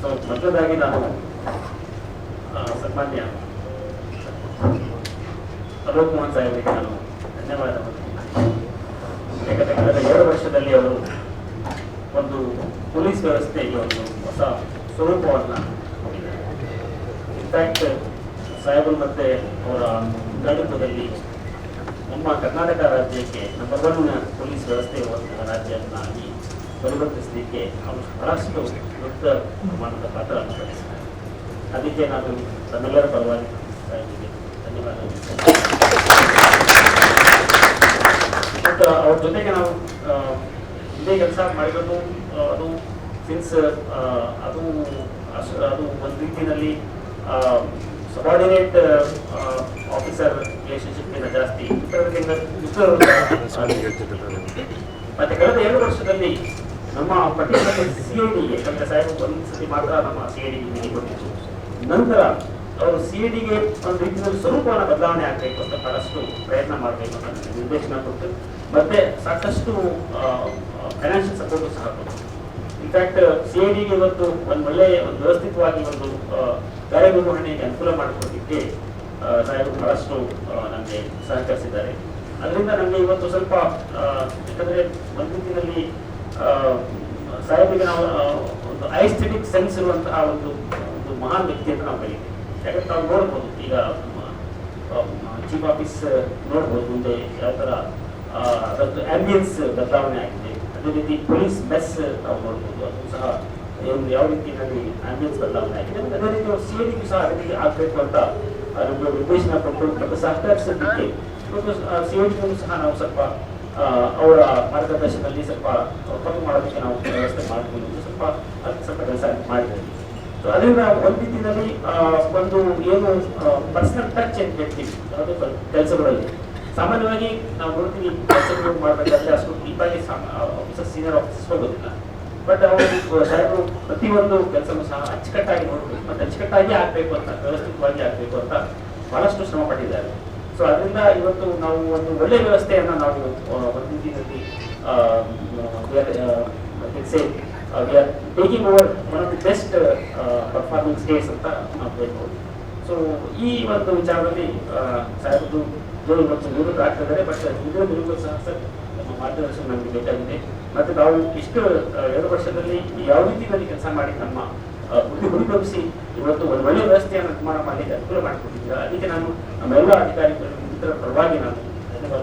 So ಮೊದಲದಾಗಿ ನಾನು ಸನ್ಮಾನ್ಯ ಅಲೋಕ್ ಮೋಹನ್ ಸಾಹೇಬರಿಗೆ ನಾನು ಧನ್ಯವಾದ ಯಾಕಂದರೆ ಕಳೆದ ಎರಡು ವರ್ಷದಲ್ಲಿ ಅವರು ಒಂದು ಪೊಲೀಸ್ ವ್ಯವಸ್ಥೆಗೆ ಒಂದು ಹೊಸ ಸ್ವರೂಪವನ್ನು ಇನ್ಫ್ಯಾಕ್ಟ್ ಸಾಹೇಬರು ಮತ್ತೆ ಅವರ ನೇತೃತ್ವದಲ್ಲಿ ನಮ್ಮ ಕರ್ನಾಟಕ ರಾಜ್ಯಕ್ಕೆ ನಂಬರ್ ಒನ್ ಪೊಲೀಸ್ ವ್ಯವಸ್ಥೆ ಇರುವಂತಹ ಪರಿವರ್ತಿಸಲಿಕ್ಕೆ ಅವರು ಬಹಳಷ್ಟು ದೊಡ್ಡ ಪ್ರಮಾಣದ ಪಾತ್ರವನ್ನು ವಹಿಸಿದ್ದಾರೆ. ಅದಕ್ಕೆ ನಾನು ತನ್ನೆಲ್ಲರ ಪರವಾಗಿ ಧನ್ಯವಾದ ಅವ್ರ ಜೊತೆಗೆ ನಾವು ಇದೇ ಕೆಲಸ ಮಾಡಿರೋದು ಅದು ಸಿನ್ಸ್ ಅದು ಅದು ಒಂದು ರೀತಿಯಲ್ಲಿ ಸಬಾರ್ಡಿನೇಟ್ ಆಫೀಸರ್ ರಿಲೇಶನ್ಶಿಪ್ಗಿಂತ ಜಾಸ್ತಿ. ಮತ್ತೆ ಕಳೆದ ಎರಡು ವರ್ಷದಲ್ಲಿ ನಮ್ಮ ಪರ್ಟಿಕ್ಯುಲರ್ ಸಿ ಯಾಕಂದ್ರೆ ಸಾಹೇಬ್ ಒಂದು ಸತಿ ಮಾತ್ರ ನಮ್ಮ ಸಿ ಡಿ ಕೊಟ್ಟಿದ್ದು. ನಂತರ ಅವರು ಸಿ ಐ ಒಂದು ರೀತಿಯಲ್ಲಿ ಸ್ವರೂಪವನ್ನು ಬದಲಾವಣೆ ಆಗಬೇಕು ಅಂತ ಬಹಳಷ್ಟು ಪ್ರಯತ್ನ ಮಾಡಬೇಕು ಅಂತ ನಿರ್ದೇಶನ ಕೊಟ್ಟು ಮತ್ತೆ ಸಾಕಷ್ಟು ಫೈನಾನ್ಷಿಯಲ್ ಸಪೋರ್ಟ್ ಸಹ ಕೊಟ್ಟು ಇನ್ಫ್ಯಾಕ್ಟ್ ಸಿ ಐ ಡಿಗೆ ಇವತ್ತು ಒಂದು ಒಳ್ಳೆಯ ಒಂದು ವ್ಯವಸ್ಥಿತವಾಗಿ ಒಂದು ಕಾರ್ಯನಿರ್ವಹಣೆಗೆ ಅನುಕೂಲ ಮಾಡಿಕೊಟ್ಟಿದ್ದೆ ಸಾಹೇಬರು ಬಹಳಷ್ಟು ನಮಗೆ ಸಹಕರಿಸಿದ್ದಾರೆ. ಅದರಿಂದ ನಮಗೆ ಇವತ್ತು ಸ್ವಲ್ಪ ಯಾಕಂದ್ರೆ ಒಂದು ರೀತಿಯಲ್ಲಿ ಸಾಹೇಬರಿಗೆ ನಾವು ಒಂದು ಐಸ್ಥೆಟಿಕ್ ಸೆನ್ಸ್ ಇರುವಂತಹ ಒಂದು ಒಂದು ಮಹಾನ್ ವ್ಯಕ್ತಿ ಅಂತ ನಾವು ಕರೀತೀವಿ. ಯಾಕಂದ್ರೆ ನಾವು ನೋಡ್ಬೋದು. ಈಗ ಚೀಫ್ ಆಫೀಸ್ ನೋಡ್ಬೋದು. ಮುಂದೆ ಯಾವ ಥರ ಅದರದ್ದು ಆಂಬಿಯನ್ಸ್ ಬದಲಾವಣೆ ಆಗಿದೆ. ಅದೇ ರೀತಿ ಪೊಲೀಸ್ ಮೆಸ್ ನಾವು ನೋಡ್ಬೋದು. ಅದು ಸಹ ಒಂದು ಯಾವ ರೀತಿಯಲ್ಲಿ ಆಂಬಿಯನ್ಸ್ ಬದಲಾವಣೆ ಆಗಿದೆ. ಅದೇ ರೀತಿ ಸಿ ಡಿಗೂ ಸಹ ಅದೇ ರೀತಿ ಆಗಬೇಕು ಅಂತ ನಮ್ಮ ನಮಗೆ ನಿರ್ದೇಶನ ಕೊಟ್ಟು, ಮತ್ತು ಸಿ ಸಹ ನಾವು ಸ್ವಲ್ಪ ಅವರ ಮಾರ್ಗದರ್ಶನದಲ್ಲಿ ಸ್ವಲ್ಪ ಕಮ್ಮಿ ಮಾಡೋದಕ್ಕೆ ನಾವು ವ್ಯವಸ್ಥೆ ಮಾಡ್ಕೊಂಡು ಸ್ವಲ್ಪ ಅದಕ್ಕೆ ಸ್ವಲ್ಪ ಕೆಲಸ ಮಾಡಿದ್ವಿ ಸೊ ಅದರಿಂದ ಒಂದು ರೀತಿಯಲ್ಲಿ ಒಂದು ಏನು ಪರ್ಸನಲ್ ಟಚ್ ಅಂತ ಹೇಳ್ತೀವಿ ಅದು ಕೆಲಸಗಳಲ್ಲಿ. ಸಾಮಾನ್ಯವಾಗಿ ನಾವು ನೋಡ್ತೀವಿ ಕೆಲಸಗಳು ಮಾಡಬೇಕಾದ್ರೆ ಅಷ್ಟು ಡೀಪಾಗಿ ಆಫೀಸರ್ ಸೀನಿಯರ್ ಆಫೀಸರ್ಸ್ ಹೋಗೋದಿಲ್ಲ. ಬಟ್ ಅವರು ಸಾಹೇಬರು ಪ್ರತಿಯೊಂದು ಕೆಲಸನೂ ಸಹ ಅಚ್ಚುಕಟ್ಟಾಗಿ ನೋಡಬೇಕು. ಮತ್ತು ಅಚ್ಚುಕಟ್ಟಾಗಿ ಆಗಬೇಕು ಅಂತ, ವ್ಯವಸ್ಥಿತವಾಗಿ ಆಗಬೇಕು ಅಂತ ಬಹಳಷ್ಟು ಶ್ರಮ ಪಟ್ಟಿದ್ದಾರೆ. ಸೊ ಅದರಿಂದ ಇವತ್ತು ನಾವು ಒಂದು ಒಳ್ಳೆ ವ್ಯವಸ್ಥೆಯನ್ನು ನಾವು ಒಂದು ರೀತಿಯಲ್ಲಿ taking over one of the best performance days ಅಂತ ನಾವು ಹೇಳ್ಬೋದು. ಸೊ ಈ ಒಂದು ವಿಚಾರದಲ್ಲಿ ಸಾಹೇಬರು ಜೋರು ಮತ್ತು ನಿವೃತ್ತ ಆಗ್ತಿದ್ದಾರೆ ಬಟ್ ಹಿಂದಿನ ನಿವೃತ್ತ ಸಹ, ಸರ್, ನಮ್ಮ ಮಾರ್ಗದರ್ಶನ ನಮಗೆ ಬೇಕಾಗಿದೆ. ಮತ್ತು ನಾವು ಇಷ್ಟು ಎರಡು ವರ್ಷದಲ್ಲಿ ಯಾವ ರೀತಿಯಲ್ಲಿ ಕೆಲಸ ಮಾಡಿ ನಮ್ಮ ಬುದ್ಧಿ ಇವತ್ತು ಒಂದು ಒಳ್ಳೆಯ ವ್ಯವಸ್ಥೆಯನ್ನು ಕುಮಾರಪ್ಪ ಅನುಕೂಲ ಮಾಡಿಕೊಟ್ಟಿದ್ದೀರಾ ಅದಕ್ಕೆ ನಾನು ನಮ್ಮೆಲ್ಲ ಅಧಿಕಾರಿಗಳು ಪರವಾಗಿ ನಾನು ಧನ್ಯವಾದ